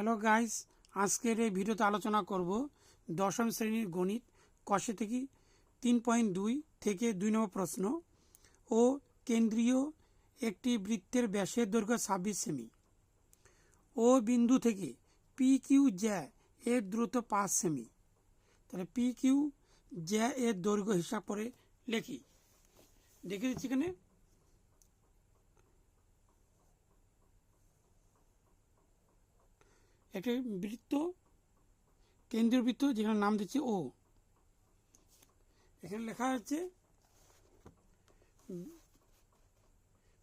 Hello guys, আজকের এই ভিডিওতে আলোচনা করব দশম শ্রেণির গণিত, কষে থেকে তিন পয়েন্ট দুই থেকে দুই নম্বর প্রশ্ন ও কেন্দ্রীয় একটি বৃত্তের ব্যাসের দৈর্ঘ্য ছাব্বিশ সেমি। ও বিন্দু থেকে পি কিউ জ্যা এর দ্রুত পাঁচ সেমি। তাহলে পি কিউ জ্যা এর দৈর্ঘ্য হিসাব করে লেখি। দেখে দিচ্ছি এখানে। একটি বৃত্ত, কেন্দ্রীয় বৃত্ত যেখানে নাম দিচ্ছে ও এখানে লেখা হচ্ছে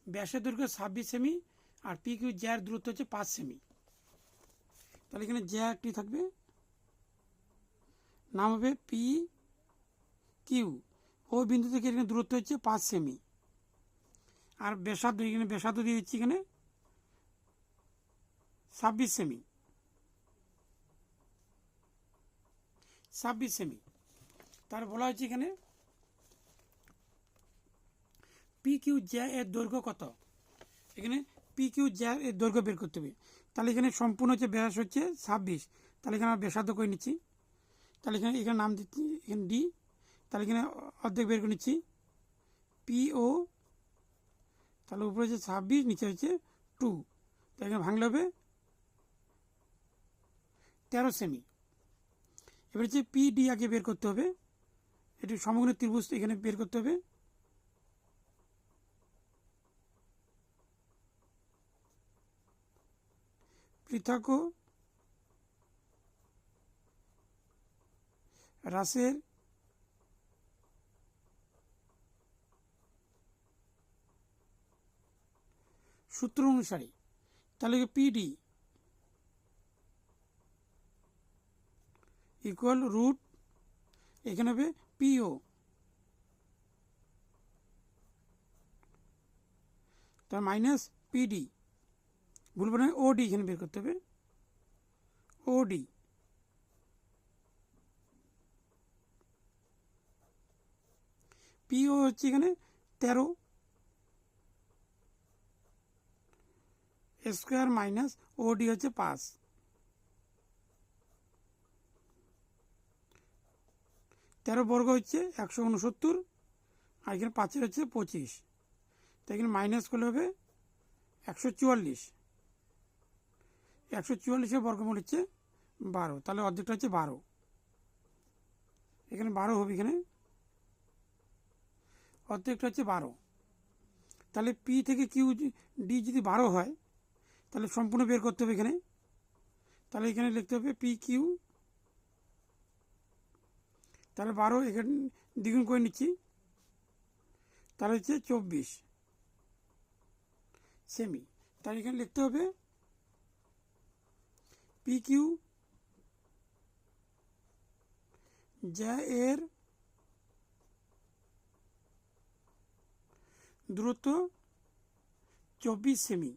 ব্যাসের দৈর্ঘ্য ছাব্বিশ সেমি আর পি কিউ জ্যার দূরত্ব হচ্ছে পাঁচ সেমি। তাহলে এখানে জ্যা একটি থাকবে। নাম হবে পি কিউ ও বিন্দু থেকে এখানে দূরত্ব হচ্ছে পাঁচ সেমি। আর ব্যাসার্ধ এখানে ব্যাসার্ধ দিয়ে দিচ্ছি এখানে, ছাব্বিশ সেমি। ছাব্বিশ সেমি। তার বলা হয়েছে এখানে পি কিউ জ্যা এর দৈর্ঘ্য কত? এখানে পি কিউ জ্যা এর দৈর্ঘ্য বের করতে হবে। তাহলে এখানে সম্পূর্ণ হচ্ছে ব্যাস হচ্ছে ছাব্বিশ। তাহলে এখানে আমরা ব্যাসার্ধ করে নিচ্ছি। তাহলে এখানে এখানে নাম দিচ্ছি, এখানে ডি। তাহলে এখানে অর্ধেক বের করে নিচ্ছি। পি ও তাহলে উপরে হচ্ছে ছাব্বিশ, নিচে হচ্ছে টু। তাহলে এখানে ভাঙলে হবে তেরো সেমি। এবার হচ্ছে পি ডি আগে বের করতে হবে। এটি সমগ্র ত্রিভুজ এখানে বের করতে হবে। পৃথক ও হ্রাসের সূত্র অনুসারে। তাহলে পিডি ইকুয়াল রুট এখানে হবে পিও তার মাইনাস পিডি ভুলবো না ওডি এখানে বের করতে হবে। ওডি পিও হচ্ছে এখানে তেরো। স্কোয়ার মাইনাস ওডি হচ্ছে পাঁচ। তেরো বর্গ হচ্ছে একশো উনসত্তর, আর এখানে পাঁচের হচ্ছে পঁচিশ। তো এখানে মাইনাস করলে হবে একশো চুয়াল্লিশ। একশো চুয়াল্লিশের বর্গমূল হচ্ছে বারো। তাহলে অর্ধেকটা হচ্ছে বারো। এখানে বারো হবে এখানে। অর্ধেকটা হচ্ছে বারো। তাহলে পি থেকে কিউ ডি যদি বারো হয়, তাহলে সম্পূর্ণ বের করতে হবে এখানে। তাহলে এখানে লিখতে হবে পি কিউ তাহলে বারো, এখানে দ্বিগুণ করে নিচ্ছি। তাহলে হচ্ছে চব্বিশ। সেমি। তাহলে এখানে লিখতে হবে পি কিউ যা এর দূরত্ব চব্বিশ সেমি।